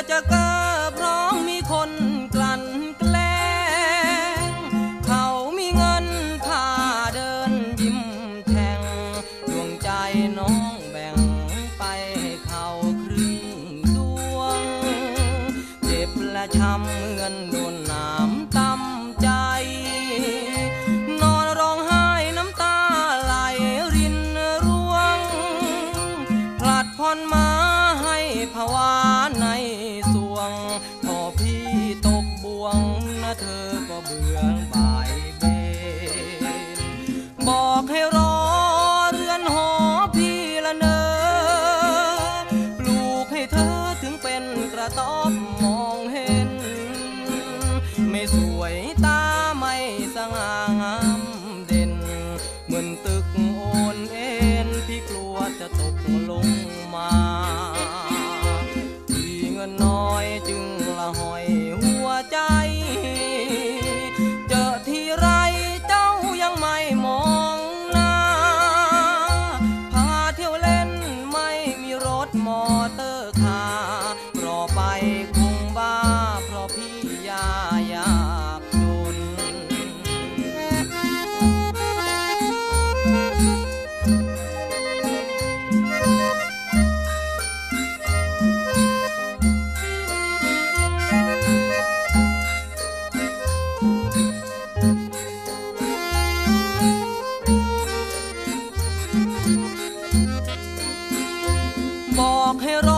จะเกิดเพร้อมมีคนกลั่นแกล้ง เขามีเงินพาเดินยิ้มแทง ดวงใจน้องแบ่งไปให้เขาครึ่งดวง เจ็บและช้ำเหมือนโดนน้ำตำใจ นอนร้องไห้น้ำตาไหลรินร่วงพลัดพรมา ภาวะในสวง พอพี่ตกบวงนะเธอก็เบื่อบ่ายเบนบอกให้รอ allá. ให้รอ